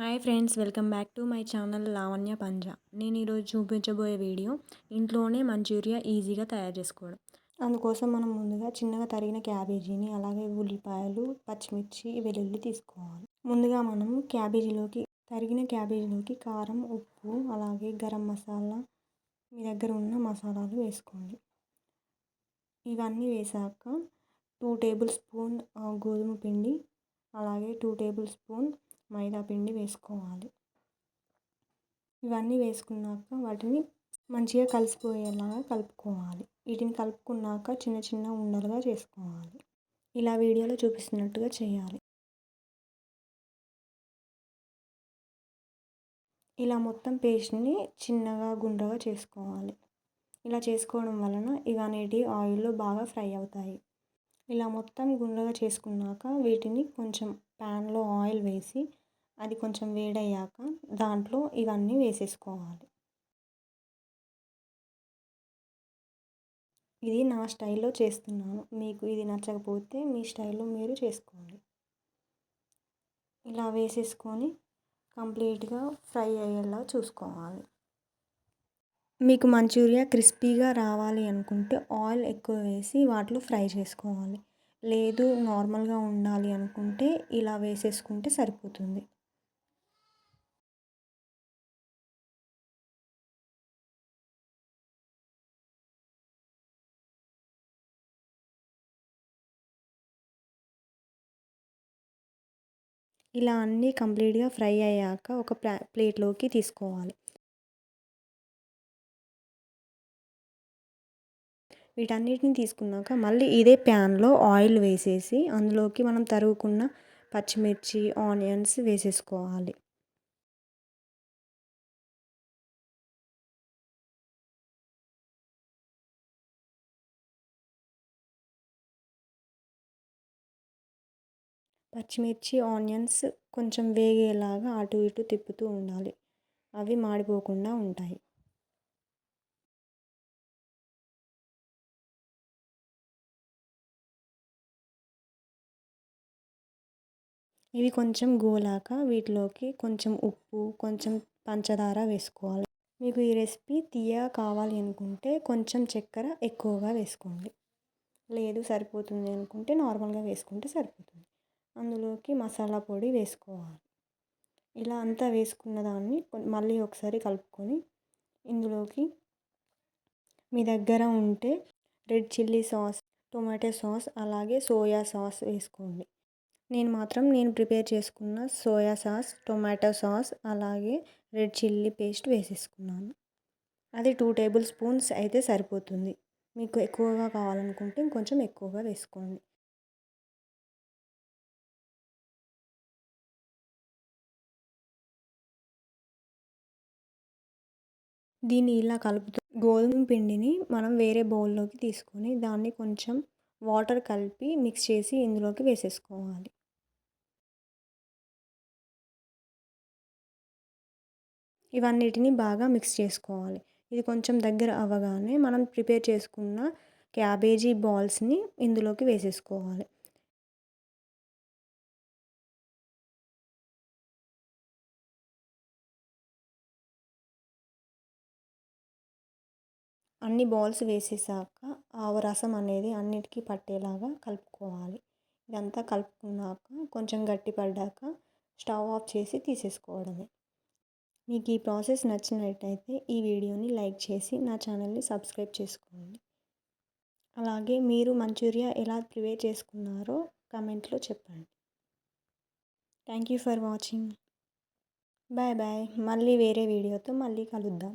Hi friends welcome back to my channel Lavanya Panja. నేను ఈరోజు చూపించబోయే వీడియో ఇంట్లోనే మంచూరియా ఈజీగా తయారు చేసుకోవడం. అందుకోసం మనం ముందుగా చిన్నగా తరిగిన క్యాబేజీని అలాగే ఉల్లిపాయలు పచ్చిమిర్చి వెల్లుల్లి తీసుకోవాలి. ముందుగా మనం క్యాబేజీలోకి తరిగిన క్యాబేజీలోకి కారం ఉప్పు అలాగే గరం మసాలా మీ దగ్గర ఉన్న మసాలాలు వేసుకోండి. ఇవన్నీ వేసాక టూ టేబుల్ స్పూన్ గోధుమ పిండి అలాగే టూ టేబుల్ స్పూన్ మైదా పిండి వేసుకోవాలి. ఇవన్నీ వేసుకున్నాక వాటిని మంచిగా కలిసిపోయేలాగా కలుపుకోవాలి. వీటిని కలుపుకున్నాక చిన్న చిన్న ఉండలుగా చేసుకోవాలి. ఇలా వీడియోలో చూపిస్తున్నట్టుగా చేయాలి. ఇలా మొత్తం పేస్ట్ని చిన్నగా గుండ్రగా చేసుకోవాలి. ఇలా చేసుకోవడం వలన ఇవి అనేటివి ఆయిల్లో బాగా ఫ్రై అవుతాయి. ఇలా మొత్తం గుండ్రగా చేసుకున్నాక వీటిని కొంచెం ప్యాన్లో ఆయిల్ వేసి అది కొంచెం వేడయ్యాక దాంట్లో ఇవన్నీ వేసేసుకోవాలి. ఇది నా స్టైల్లో చేస్తున్నాను. మీకు ఇది నచ్చకపోతే మీ స్టైల్లో మీరు చేసుకోండి. ఇలా వేసేసుకొని కంప్లీట్గా ఫ్రై అయ్యేలా చూసుకోవాలి. మీకు మంచూరియా క్రిస్పీగా రావాలి అనుకుంటే ఆయిల్ ఎక్కువ వేసి వాటిలో ఫ్రై చేసుకోవాలి. లేదు నార్మల్గా ఉండాలి అనుకుంటే ఇలా వేసేసుకుంటే సరిపోతుంది. ఇలా అన్నీ కంప్లీట్గా ఫ్రై అయ్యాక ఒక ప్లా ప్లేట్లోకి తీసుకోవాలి. వీటన్నిటిని తీసుకున్నాక మళ్ళీ ఇదే ప్యాన్లో ఆయిల్ వేసేసి అందులోకి మనం తరుగుకున్న పచ్చిమిర్చి ఆనియన్స్ వేసేసుకోవాలి. పచ్చిమిర్చి ఆనియన్స్ కొంచెం వేగేలాగా అటు ఇటు తిప్పుతూ ఉండాలి. అవి మాడిపోకుండా ఉంటాయి. ఇవి కొంచెం గోలాక వీటిలోకి కొంచెం ఉప్పు కొంచెం పంచదార వేసుకోవాలి. మీకు ఈ రెసిపీ తీయగా కావాలి అనుకుంటే కొంచెం చక్కెర ఎక్కువగా వేసుకోండి. లేదు సరిపోతుంది అనుకుంటే నార్మల్గా వేసుకుంటే సరిపోతుంది. అందులోకి మసాలా పొడి వేసుకోవాలి. ఇలా అంతా వేసుకున్న దాన్ని మళ్ళీ ఒకసారి కలుపుకొని ఇందులోకి మీ దగ్గర ఉంటే red chilli sauce tomato sauce అలాగే సోయా సాస్ వేసుకోండి. నేను మాత్రం నేను ప్రిపేర్ చేసుకున్న సోయా సాస్ టొమాటో సాస్ అలాగే రెడ్ చిల్లీ పేస్ట్ వేసేసుకున్నాను. అది టూ టేబుల్ స్పూన్స్ అయితే సరిపోతుంది. మీకు ఎక్కువగా కావాలనుకుంటే ఇంకొంచెం ఎక్కువగా వేసుకోండి. దీన్ని ఇలా కలుపుతూ గోధుమ పిండిని మనం వేరే బౌల్లోకి తీసుకొని దాన్ని కొంచెం వాటర్ కలిపి మిక్స్ చేసి ఇందులోకి వేసేసుకోవాలి. ఇవన్నిటిని బాగా మిక్స్ చేసుకోవాలి. ఇది కొంచెం దగ్గర అవ్వగానే మనం ప్రిపేర్ చేసుకున్న క్యాబేజీ బాల్స్ని ఇందులోకి వేసేసుకోవాలి. అన్ని బాల్స్ వేసేసాక ఆ రసం అనేది అన్నిటికీ పట్టేలాగా కలుపుకోవాలి. ఇదంతా కలుపుకున్నాక కొంచెం గట్టి పడ్డాక స్టవ్ ఆఫ్ చేసి తీసేసుకోవడమే. మీకు ఈ ప్రాసెస్ నచ్చినట్టయితే ఈ వీడియోని లైక్ చేసి నా ఛానల్ని సబ్స్క్రైబ్ చేసుకోండి. అలాగే మీరు మంచూరియా ఎలా ప్రిపేర్ చేసుకున్నారో కమెంట్లో చెప్పండి. Thank you for watching. Bye bye. మళ్ళీ వేరే వీడియోతో మళ్ళీ కలుద్దాం.